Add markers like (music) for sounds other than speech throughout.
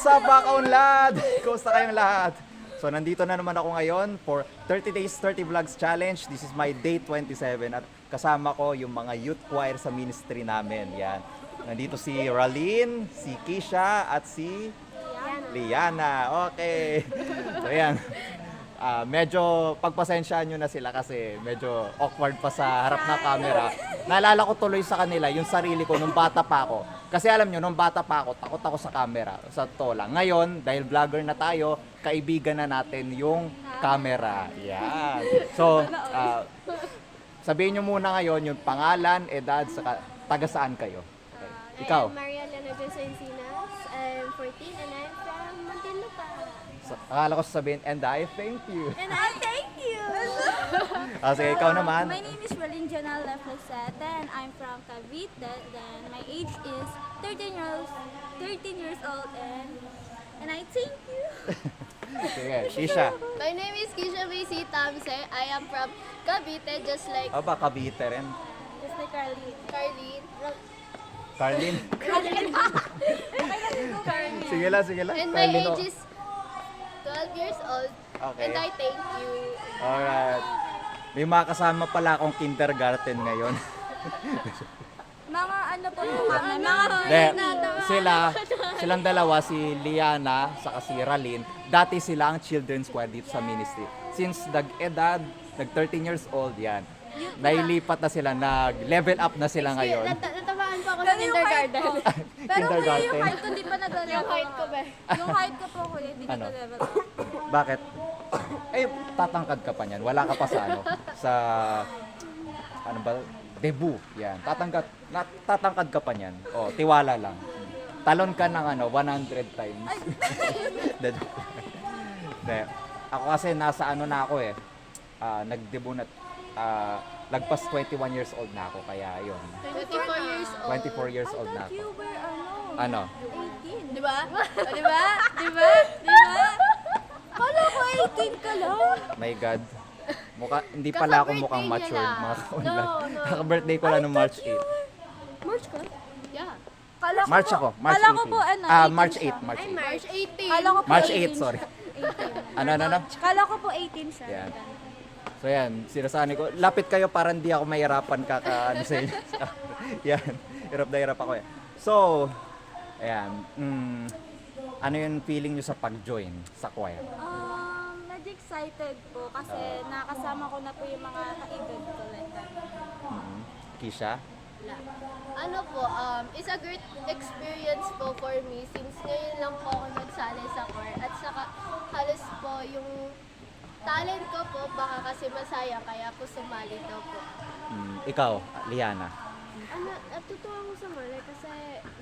What's up mga kaunlad? Kumusta kayong lahat? So nandito na naman ako ngayon for 30 Days 30 Vlogs Challenge. This is my day 27 at kasama ko yung mga youth choir sa ministry namin. Yan. Nandito si Ralyn, si Kisha at si Liana. Okay. So yan. Ah, medyo pagpasensyaan nyo na sila kasi medyo awkward pa sa harap ng camera. Naalala ko tuloy sa kanila yung sarili ko nung bata pa ako. Kasi alam nyo, nung bata pa ako, takot ako sa camera. Sa to lang. Ngayon, dahil vlogger na tayo, kaibigan na natin yung camera. Yan. So, ah, sabihin nyo muna ngayon yung pangalan, edad, saka taga saan kayo. Okay. Ikaw, I am Maria Jose Encinas. I'm 14 and I'm akala ko sasabihin, and I thank you. And I thank you! Ah, sige, ikaw naman. My name is Rolin Janelle Lefloseta and I'm from Cavite. Then my age is 13 years 13 years old and and I thank you. Sige, Kisha. My name is Kisha Macy Tamse. I am from Cavite, just like Aba, Cavite rin. It's like Carly. Carlene. Carlin. sige lang, sige lang. And my Carlin, oh. age is 12 years old. Okay. And I thank you. Alright. May mga kasama pala akong kindergarten ngayon. (laughs) Mga ano po kami, mga De, sila, silang dalawa, si Liana sa si Ralyn, dati sila ang children's choir dito sa ministry. Since nag-edad, nag-13 years old yan, nailipat na sila, nag-level up na sila ngayon. Ako sa Pero yung height kindergarten. ko, (laughs) pero kuya, Kindergarten. yung height ko di pa nag-level Yung height ko ba? Yung height ko po kuya, di Ano? nag-level up. Bakit? (coughs) Eh, tatangkad ka pa niyan. Wala ka pa sa ano, sa, ano ba, debut. Yan. Tatangkad, na, tatangkad ka pa niyan. O, tiwala lang. Talon ka ng ano, 100 times. De, (laughs) de, (laughs) ako kasi nasa ano na ako eh. Ah, nag-debut na, ah, lagpas 21 years old na ako. Kaya yun. 24 years old. 24 years old na ako. you were ano, Ano? 18. Di ba? O, Di ba? Di ba? Di ba? Kala ko 18 ka lang. My God. Mukha, hindi pala ako Kaka-birthday mukhang niya matured, lang. mga kaunlad. No, no. Kaka-birthday ko lang no March 8. March ka? Yeah. Kala ko March po, ako, March kala ko 18. po ano, Ah, 18 March siya. 8, March Ay, 8. March 18. Kala ko po March 18 8, sorry. siya. 18. Ano, ano, ano? Kala ko po 18 siya. Yan. So yan, sinasabi ko, lapit kayo para hindi ako mahirapan kaka ano sa inyo. (laughs) yan, hirap na hirap ako eh. So, ayan, mm, ano yung feeling nyo sa pag-join sa choir? Um, medyo excited po kasi nakasama ko na po yung mga kaibig ko like that. Mhm. Kisha? Ano po, um, it's a great experience po for me since ngayon lang po ako nagsali sa choir at saka halos po yung talent ko po baka kasi masaya kaya po sumali daw po. Mm, ikaw, Liana? Ano, natutuwa ko sumali kasi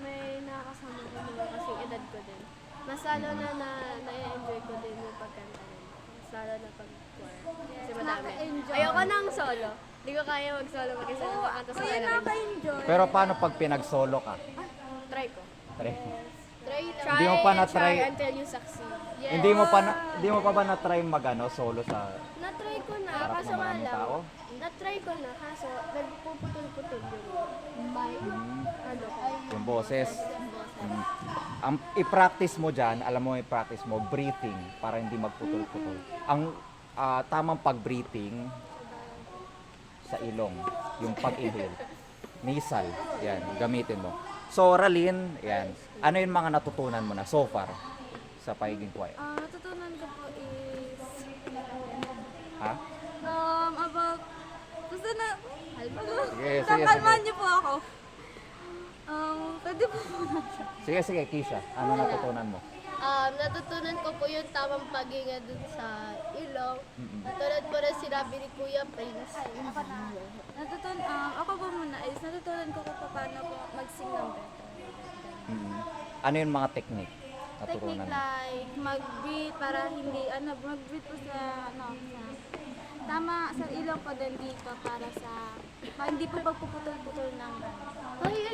may nakakasama ko mga kasing edad ko din. Mas lalo na na na-enjoy ko din yung pagkanta din. Mas lalo na pag choir. Kasi madami. Ayoko ng solo. Hindi ko kaya mag-solo mag-isa na makanta sa kailangan. nakaka-enjoy. Pero paano pag pinag-solo ka? Try ko. Tre. Try, try, Hindi mo pa na-try- try until you succeed. Yes. Hindi mo pa na, hindi mo pa ba na-try magano solo sa Na-try ko na, Harap kaso ng nga maraming lang. tao? Na-try ko na, kaso nagpuputol-putol yung mic. Mm, Ano ko? yung boses? Mm. Ang i-practice mo diyan, alam mo i-practice mo breathing para hindi magputol-putol. Ang ah, tamang pag-breathing sa ilong, yung pag-inhale. (laughs) Nasal, yan, gamitin mo. So, Ralyn, yan. Ano yung mga natutunan mo na so far sa pagiging choir? Ah, natutunan ko po is Ha? um, about gusto na Sige, sige, sige. niyo po ako. Um, pwede po muna siya. Sige, sige, Kisha. Ano natutunan mo? Um, natutunan ko po yung tamang paghinga dun sa ilong. Tulad po na sinabi ni Kuya Prince. Natutunan, um, ako po muna is natutunan ko kung paano po mag-sing ng better. Mm. Ano yung mga technique Technique like mag-breathe para hindi, ano, mag-breathe po sa, ano, sa, tama sa ilong ko din dito para sa, para hindi po pagpuputol-putol ng,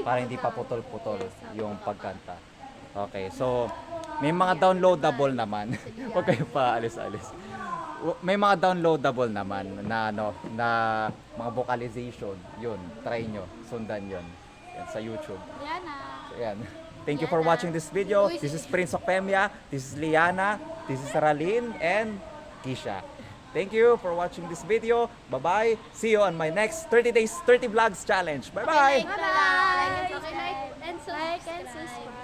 Para hindi pa putol-putol yung pagkanta. Okay, so may mga downloadable naman. (laughs) Huwag kayo pa alis-alis. W- May mga downloadable naman na ano na mga vocalization. Yun, try nyo, sundan yun. Yan, sa YouTube. yan na. So, yan. Thank you for watching this video. This is Prince Octemia, this is Liana, this is Ralyn, and Kisha. Thank you for watching this video. Bye-bye. See you on my next 30 days, 30 vlogs challenge. Bye-bye. Lang. Like and subscribe.